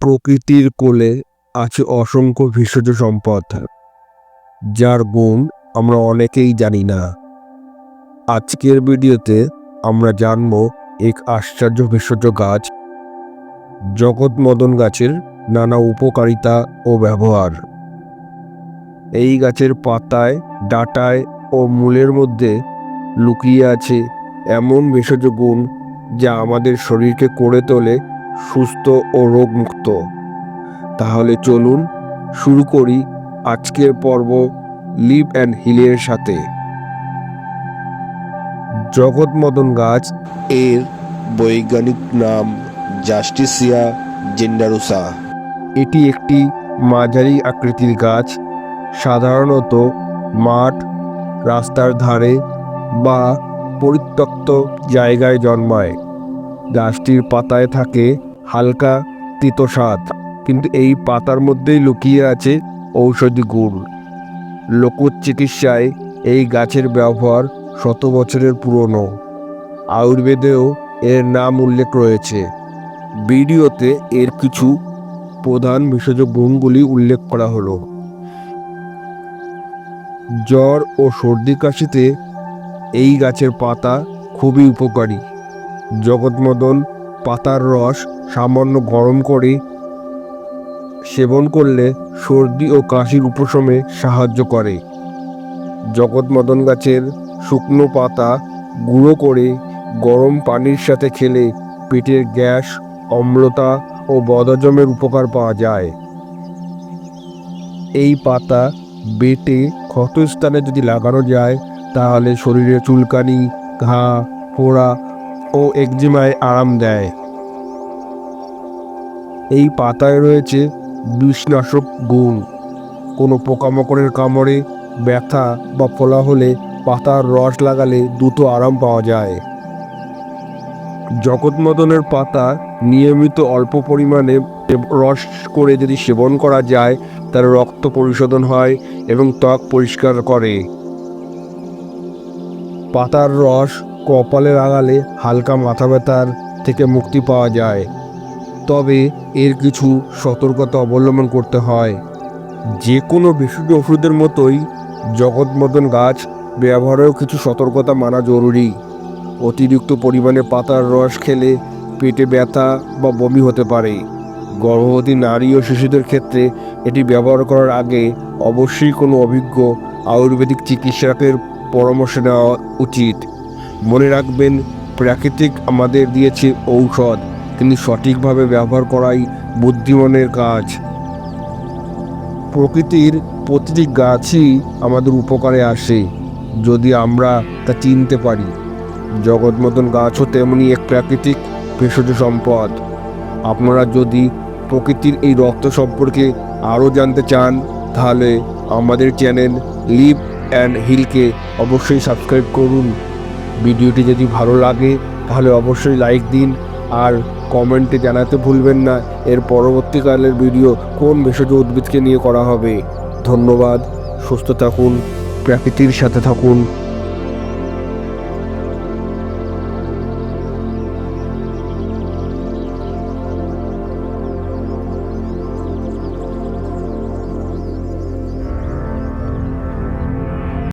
প্রকৃতির কোলে আছে অসংখ্য ভেষজ সম্পদ, যার গুণ আমরা অনেকেই জানি না। আজকের ভিডিওতে আমরা জানব এক আশ্চর্য ভেষজ গাছ জগৎ মদন গাছের নানা উপকারিতা ও ব্যবহার। এই গাছের পাতায়, ডাঁটায় ও মূলের মধ্যে লুকিয়ে আছে এমন ভেষজ গুণ যা আমাদের শরীরকে করে তোলে সুস্থ ও রোগমুক্ত। তাহলে চলুন শুরু করি আজকের পর্ব লিভ অ্যান্ড হিলের সাথে। জগৎ মদন গাছ এর বৈজ্ঞানিক নাম জাস্টিসিয়া জেন্ডারুসা। এটি একটি মাঝারি আকৃতির গাছ, সাধারণত মাঠ, রাস্তার ধারে বা পরিত্যক্ত জায়গায় জন্মায়। গাছটির পাতায় থাকে হালকা তিতো স্বাদ কিন্তু এই পাতার মধ্যেই লুকিয়ে আছে ঔষধি গুণ লোকজ চিকিৎসায় এই গাছের ব্যবহার শত বছরের পুরনো। আয়ুর্বেদেও এর নাম উল্লেখ রয়েছে। ভিডিওতে এর কিছু প্রধান ভেষজ গুণগুলি উল্লেখ করা হলো। জ্বর ও সর্দি কাশিতে এই গাছের পাতা খুবই উপকারী। জগৎমদন, পাতার রস সামান্য গরম করে সেবন করলে সর্দি ও কাশির উপশমে সাহায্য করে। জগৎমদন গাছের শুকনো পাতা গুঁড়ো করে গরম পানির সাথে খেলে পেটের গ্যাস, অম্লতা ও বদহজমের উপকার পাওয়া যায়। এই পাতা বেটে ক্ষতস্থানে যদি লাগানো যায়, তাহলে শরীরে চুলকানি, ঘা, ফোড়া ও একজিমায় আরাম দেয়। এই পাতায় রয়েছে বিষনাশক গুণ। কোনো পোকামাকড়ের কামড়ে ব্যথা বা ফোলা হলে পাতার রস লাগালে দ্রুত আরাম পাওয়া যায়। জগৎমদনের পাতা নিয়মিত অল্প পরিমাণে রস করে যদি সেবন করা যায়, তার রক্ত পরিশোধন হয় এবং ত্বক পরিষ্কার করে। পাতার রস কপালে লাগালে হালকা মাথা ব্যথার থেকে মুক্তি পাওয়া যায়। তবে এর কিছু সতর্কতা অবলম্বন করতে হয়। যে কোনো ভেষজ ওষুধের মতোই জগৎমদন গাছ ব্যবহারেও কিছু সতর্কতা মানা জরুরি। অতিরিক্ত পরিমাণে পাতার রস খেলে পেটে ব্যথা বা বমি হতে পারে। গর্ভবতী নারী ও শিশুদের ক্ষেত্রে এটি ব্যবহার করার আগে অবশ্যই কোনো অভিজ্ঞ আয়ুর্বেদিক চিকিৎসকের পরামর্শ নেওয়া উচিত। মনে রাখবেন, প্রাকৃতিক আমাদের দিয়েছে ঔষধ। কিন্তু সঠিকভাবে ব্যবহার করাই বুদ্ধিমানের কাজ। প্রকৃতির প্রতিটি গাছই আমাদের উপকারে আসে, যদি আমরা তা চিনতে পারি। জগৎ মতন গাছও তেমনি এক প্রাকৃতিক ভেষজ সম্পদ। আপনারা যদি প্রকৃতির এই রক্ত সম্পর্কে আরও জানতে চান, তাহলে আমাদের চ্যানেল লিভ অ্যান্ড হিলকে অবশ্যই সাবস্ক্রাইব করুন। ভিডিওটি যদি ভালো লাগে, তাহলে অবশ্যই লাইক দিন আর কমেন্টে জানাতে ভুলবেন না। এর পরবর্তীকালের ভিডিও কোন ভেষজ উদ্ভিদকে নিয়ে করা হবে? ধন্যবাদ, সুস্থ থাকুন, প্রকৃতির সাথে থাকুন।